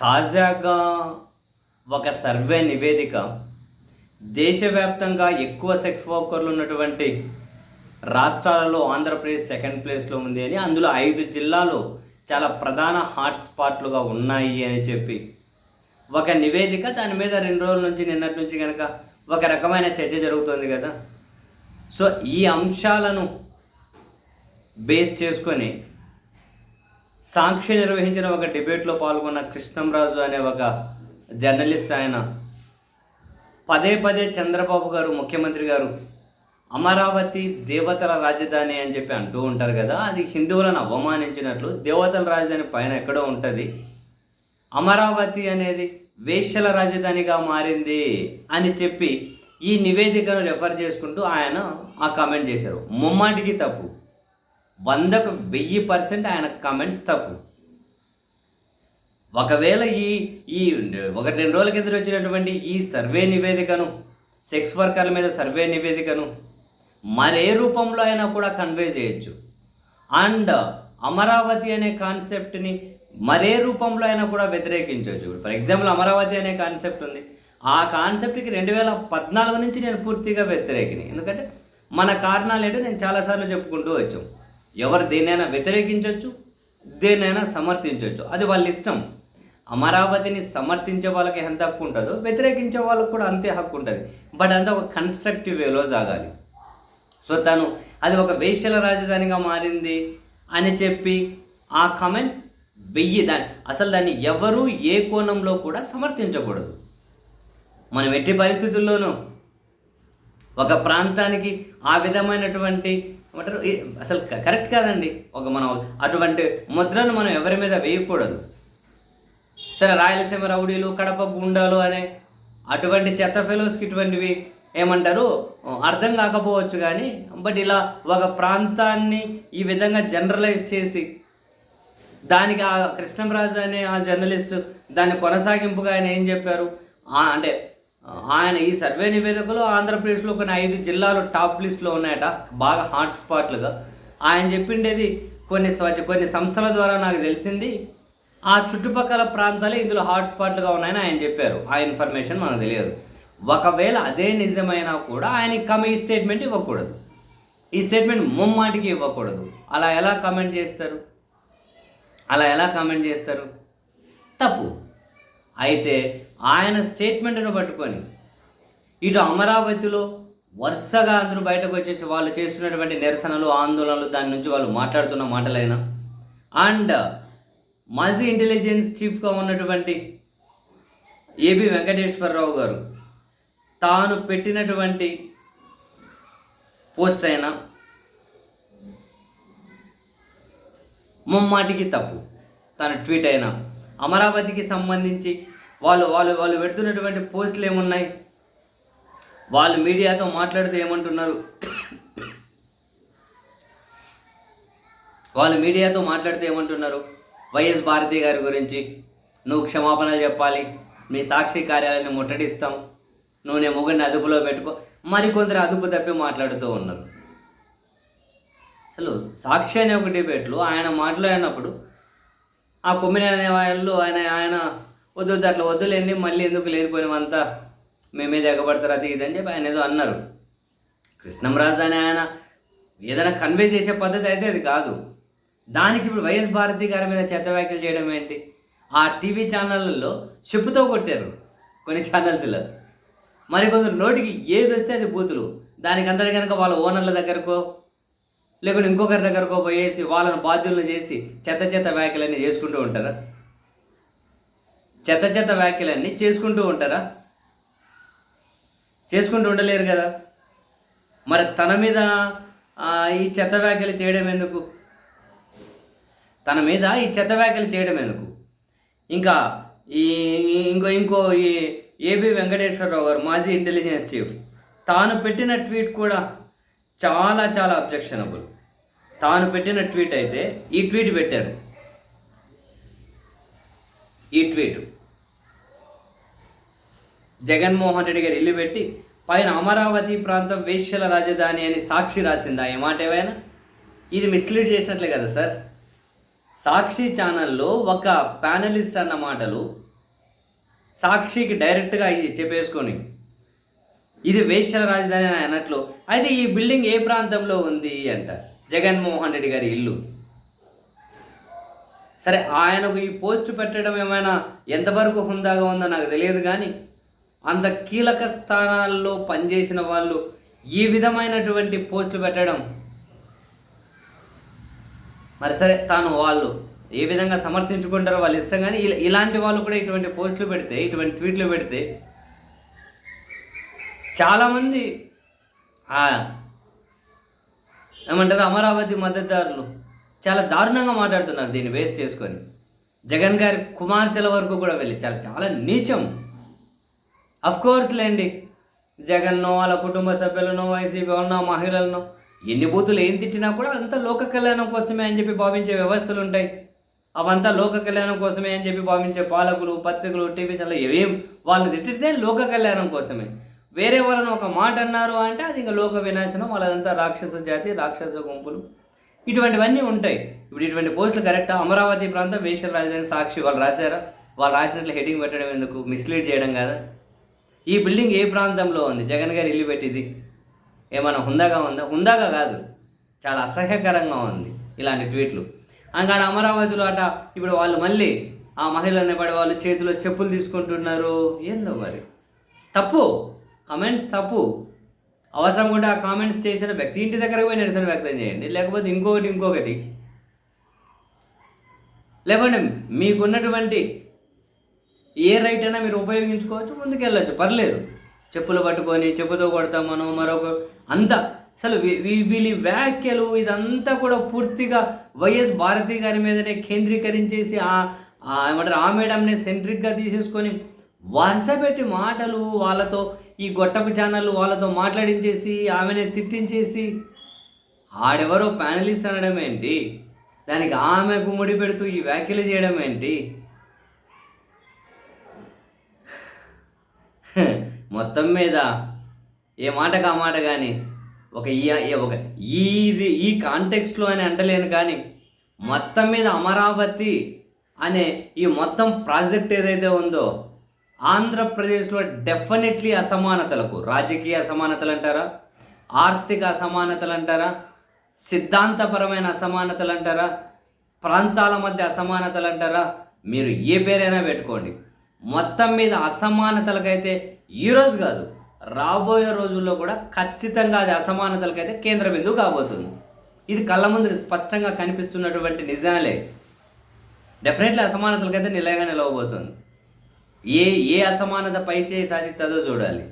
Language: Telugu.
తాజాగా ఒక సర్వే నివేదిక దేశవ్యాప్తంగా ఎక్కువ సెక్స్ వర్కర్లు ఉన్నటువంటి రాష్ట్రాలలో ఆంధ్రప్రదేశ్ సెకండ్ ప్లేస్లో ఉంది అని అందులో ఐదు జిల్లాలు చాలా ప్రధాన హాట్స్పాట్లుగా ఉన్నాయి అని చెప్పి ఒక నివేదిక. దాని మీద రెండు రోజుల నుంచి నిన్నటి నుంచి కనుక ఒక రకమైన చర్చ జరుగుతుంది కదా. సో ఈ అంశాలను బేస్ చేసుకొని సాక్షి నిర్వహించిన ఒక డిబేట్లో పాల్గొన్న కృష్ణంరాజు అనే ఒక జర్నలిస్ట్ ఆయన. పదే పదే చంద్రబాబు గారు ముఖ్యమంత్రి గారు అమరావతి దేవతల రాజధాని అని చెప్పి అంటూ ఉంటారు కదా అది హిందువులను అవమానించినట్లు దేవతల రాజధాని పైన ఎక్కడో ఉంటుంది. అమరావతి అనేది వేశ్యల రాజధానిగా మారింది అని చెప్పి ఈ నివేదికను రెఫర్ చేసుకుంటూ ఆయన ఆ కామెంట్ చేశారు. ముమ్మాటికి తప్పు. వందకు వెయ్యి పర్సెంట్ ఆయన కామెంట్స్ తప్పు. ఒకవేళ ఈ ఈ ఒకటి రెండు రోజుల కింద వచ్చినటువంటి ఈ సర్వే నివేదికను సెక్స్ వర్కర్ల మీద సర్వే నివేదికను మరే రూపంలో అయినా కూడా కన్వే చేయొచ్చు. అండ్ అమరావతి అనే కాన్సెప్ట్ని మరే రూపంలో అయినా కూడా వ్యతిరేకించవచ్చు. ఫర్ ఎగ్జాంపుల్ అమరావతి అనే కాన్సెప్ట్ ఉంది. ఆ కాన్సెప్ట్కి రెండు వేల పద్నాలుగు నుంచి నేను పూర్తిగా వ్యతిరేకిని. ఎందుకంటే మన కారణాలు ఏంటో నేను చాలాసార్లు చెప్పుకుంటూ వచ్చాం. ఎవరు దేనైనా వ్యతిరేకించవచ్చు దేనైనా సమర్థించవచ్చు అది వాళ్ళ ఇష్టం. అమరావతిని సమర్థించే వాళ్ళకి ఎంత హక్కు ఉంటుందో వ్యతిరేకించే వాళ్ళకి కూడా అంతే హక్కు ఉంటుంది. బట్ అంతా ఒక కన్స్ట్రక్టివ్ వేలో సాగాలి. సో తను అది ఒక వేషల రాజధానిగా మారింది అని చెప్పి ఆ కమెంట్ వెయ్యి దాన్ని అసలు దాన్ని ఎవరు ఏ కోణంలో కూడా సమర్థించకూడదు. మనం ఎట్టి పరిస్థితుల్లోనూ ఒక ప్రాంతానికి ఆ విధమైనటువంటి ఏమంటారు? అసలు క- కరెక్ట్ కాదండి. ఒక మనం అటువంటి ముద్రను మనం ఎవరి మీద వేయకూడదు. సరే రాయలసీమ రౌడీలు కడప గుండాలు అనే అటువంటి చెత్త ఫెలోస్కి ఇటువంటివి ఏమంటారు? అర్థం కాకపోవచ్చు కానీ బట్ ఇలా ఒక ప్రాంతాన్ని ఈ విధంగా జనరలైజ్ చేసి దానికి ఆ కృష్ణంరాజు అనే ఆ జర్నలిస్ట్ దాన్ని కొనసాగింపుగా ఆయన ఏం చెప్పారు? అంటే ఆయన ఈ సర్వే నివేదికలో ఆంధ్రప్రదేశ్లో కొన్ని ఐదు జిల్లాలు టాప్ లిస్ట్లో ఉన్నాయట. బాగా హాట్ స్పాట్లుగా. ఆయన చెప్పిండేది కొన్ని స్వచ్ఛ కొన్ని సంస్థల ద్వారా నాకు తెలిసింది. ఆ చుట్టుపక్కల ప్రాంతాలే ఇందులో హాట్ స్పాట్లుగా ఉన్నాయని ఆయన చెప్పారు. ఆ ఇన్ఫర్మేషన్ మనకు తెలియదు. ఒకవేళ అదే నిజమైనా కూడా ఆయన కమ ఈ స్టేట్మెంట్ ఇవ్వకూడదు. ఈ స్టేట్మెంట్ ముమ్మాటికి ఇవ్వకూడదు. అలా ఎలా కామెంట్ చేస్తారు? అలా ఎలా కామెంట్ చేస్తారు? తప్పు. అయితే ఆయన స్టేట్మెంట్ను పట్టుకొని ఇటు అమరావతిలో వరుసగా అందరూ బయటకు వచ్చేసి వాళ్ళు చేస్తున్నటువంటి నిరసనలు ఆందోళనలు దాని నుంచి వాళ్ళు మాట్లాడుతున్న మాటలైనా. అండ్ మాజీ ఇంటెలిజెన్స్ చీఫ్గా ఉన్నటువంటి ఏబి వెంకటేశ్వరరావు గారు తాను పెట్టినటువంటి పోస్ట్ అయినా ముమ్మాటికి తప్పు. తన ట్వీట్ అయినా అమరావతికి సంబంధించి వాళ్ళు వాళ్ళు వాళ్ళు పెడుతున్నటువంటి పోస్టులు ఏమున్నాయి? వాళ్ళు మీడియాతో మాట్లాడితే ఏమంటున్నారు? వాళ్ళు మీడియాతో మాట్లాడితే ఏమంటున్నారు? వైఎస్ భారతి గారి గురించి నువ్వు క్షమాపణలు చెప్పాలి. మీ సాక్షి కార్యాలయాన్ని ముట్టడిస్తాం. నువ్వు నీ మొగుడిని అదుపులో పెట్టుకో. మరికొందరు అదుపు తప్పి మాట్లాడుతూ ఉన్నారు. అసలు సాక్షి అనే ఒక డిబేట్లో ఆయన మాట్లాడినప్పుడు ఆ కొమ్మిన అనే వాళ్ళు ఆయన ఆయన వద్దు వద్దు అట్లా వద్దులేండి మళ్ళీ ఎందుకు లేనిపోయినవంతా మేమే మీద ఎగబడతారు అది ఇది అని చెప్పి ఆయన ఏదో అన్నారు. కృష్ణంరాజు అని ఆయన ఏదైనా కన్వే చేసే పద్ధతి అయితే అది కాదు. దానికి ఇప్పుడు వైఎస్ భారతి గారి మీద చెత్త వ్యాఖ్యలు చేయడం ఏంటి? ఆ టీవీ ఛానళ్ళల్లో చెప్పుతో కొట్టారు కొన్ని ఛానల్స్లో. మరి కొందరు నోటికి ఏది వస్తే అది బూతులు. దానికి అందరి కనుక వాళ్ళ ఓనర్ల దగ్గరకో లేకుంటే ఇంకొకరి దగ్గరకో పోయేసి వాళ్ళని బాధ్యులను చేసి చెత్త చెత్త వ్యాఖ్యలన్నీ చేసుకుంటూ ఉంటారు? చెత్త చెత్త వ్యాఖ్యలన్నీ చేసుకుంటూ ఉంటారా? చేసుకుంటూ ఉండలేరు కదా? మరి తన మీద ఈ చెత్త వ్యాఖ్యలు చేయడం ఎందుకు? తన మీద ఈ చెత్త వ్యాఖ్యలు చేయడం ఎందుకు? ఇంకా ఈ ఈ- ఇంకో ఇంకో ఈ ఏబి వెంకటేశ్వరరావు గారు మాజీ ఇంటెలిజెన్స్ చీఫ్ తాను పెట్టిన ట్వీట్ కూడా చాలా చాలా అబ్జెక్షనబుల్ తాను పెట్టిన ట్వీట్ అయితే ఈ ట్వీట్ పెట్టారు. ఈ ట్వీట్ జగన్మోహన్ రెడ్డి గారు ఇల్లు పెట్టి పైన అమరావతి ప్రాంతం వేశ్యల రాజధాని అని సాక్షి రాసింది ఏ మాట ఏమైనా? ఇది మిస్లీడ్ చేసినట్లే కదా సార్. సాక్షి ఛానల్లో ఒక ప్యానలిస్ట్ అన్న మాటలు సాక్షికి డైరెక్ట్గా ఇది చెప్పేసుకొని ఇది వేశ్యల రాజధాని అని అన్నట్లు అయితే ఈ బిల్డింగ్ ఏ ప్రాంతంలో ఉంది అంట జగన్మోహన్ రెడ్డి గారి ఇల్లు. సరే ఆయనకు ఈ పోస్ట్ పెట్టడం ఏమైనా ఎంతవరకు హుందాగా ఉందో నాకు తెలియదు కానీ అంత కీలక స్థానాల్లో పనిచేసిన వాళ్ళు ఈ విధమైనటువంటి పోస్టులు పెట్టడం. మరి సరే తాను వాళ్ళు ఏ విధంగా సమర్థించుకుంటారో వాళ్ళు ఇష్టం కానీ ఇలా- ఇలాంటి వాళ్ళు కూడా ఇటువంటి పోస్టులు పెడితే ఇటువంటి ట్వీట్లు పెడితే చాలామంది ఏమంటారు అమరావతి మద్దతుదారులు చాలా దారుణంగా మాట్లాడుతున్నారు దీన్ని వేస్ట్ చేసుకొని. జగన్ గారి కుమార్తెల వరకు కూడా వెళ్ళి చాలా చాలా నీచం. కోర్స్ లేండి. జగన్నో వాళ్ళ కుటుంబ సభ్యులనో వైసీపీ వాళ్ళనో మహిళలను ఎన్ని బూతులు ఏం తిట్టినా కూడా అంతా లోక కళ్యాణం కోసమే అని చెప్పి భావించే వ్యవస్థలు ఉంటాయి. అవంతా లోక కళ్యాణం కోసమే అని చెప్పి భావించే పాలకులు పత్రికలు టీవీ ఛానల్ ఏం వాళ్ళని తిట్టితే లోక కళ్యాణం కోసమే. వేరే వాళ్ళని ఒక మాట అన్నారు అంటే అది ఇంకా లోక వినాశనం వాళ్ళదంతా రాక్షస జాతి రాక్షస గుంపులు. ఇటువంటివన్నీ ఉంటాయి. ఇప్పుడు ఇటువంటి పోస్టులు కరెక్టా? అమరావతి ప్రాంతం వేషల రాజధాని సాక్షి వాళ్ళు రాశారా? వాళ్ళు రాసినట్లు హెడింగ్ పెట్టడం ఎందుకు? మిస్లీడ్ చేయడం కదా? ఈ బిల్డింగ్ ఏ ప్రాంతంలో ఉంది? జగన్ గారు ఇల్లు పెట్టింది. ఏమైనా హుందాగా ఉందా? హుందాగా కాదు. చాలా అసహ్యకరంగా ఉంది ఇలాంటి ట్వీట్లు. అంకాడ అమరావతిలో అట ఇప్పుడు వాళ్ళు మళ్ళీ ఆ మహిళలు పడే వాళ్ళు చేతిలో చెప్పులు తీసుకుంటున్నారు. ఏందో మరి? తప్పు. కమెంట్స్ తప్పు. అవసరం కూడా ఆ కామెంట్స్ చేసిన వ్యక్తి ఇంటి దగ్గర పోయి నిరసన వ్యక్తం చేయండి. లేకపోతే ఇంకొకటి ఇంకొకటి. లేకుంటే మీకున్నటువంటి ఏ రైట్ అయినా మీరు ఉపయోగించుకోవచ్చు ముందుకెళ్ళచ్చు. పర్లేదు. చెప్పులు పట్టుకొని చెప్పుతో కొడతాం మనం మరొక అంత. అసలు వీ- వీళ్ళ వ్యాఖ్యలు ఇదంతా కూడా పూర్తిగా వైఎస్ భారతి గారి మీదనే కేంద్రీకరించేసి ఏమంటారు ఆ మేడంని సెంట్రిక్గా తీసేసుకొని వరుస పెట్టి మాటలు వాళ్ళతో ఈ గొట్టపు ఛానళ్ళు వాళ్ళతో మాట్లాడించేసి ఆమెనే తిట్టించేసి ఆడెవరో ప్యానలిస్ట్ అనడం ఏంటి దానికి ఆమె గుమ్మడి పెడుతూ ఈ వ్యాఖ్యలు చేయడం ఏంటి మొత్తం మీద ఏ మాట కా మాట కానీ ఒక ఈ ఒక ఈ ఇది- ఈ కాంటెక్స్ట్లో అని అంటలేను కానీ మొత్తం మీద అమరావతి అనే ఈ మొత్తం ప్రాజెక్ట్ ఏదైతే ఉందో ఆంధ్రప్రదేశ్లో డెఫినెట్లీ అసమానతలకు రాజకీయ అసమానతలు అంటారా ఆర్థిక అసమానతలు అంటారా సిద్ధాంతపరమైన అసమానతలు అంటారా ప్రాంతాల మధ్య అసమానతలు అంటారా మీరు ఏ పేరైనా పెట్టుకోండి. మొత్తం మీద అసమానతలకైతే ఈరోజు కాదు రాబోయే రోజుల్లో కూడా ఖచ్చితంగా అది అసమానతలకైతే కేంద్ర బిందువు కాబోతుంది? ఇది కళ్ళ ముందు స్పష్టంగా కనిపిస్తున్నటువంటి నిజాలే. డెఫినెట్లీ అసమానతలకైతే నిలయగా నిలవబోతుంది. ఏ ఏ అసమానత పై చేయి సాధిస్తుందో చూడాలి.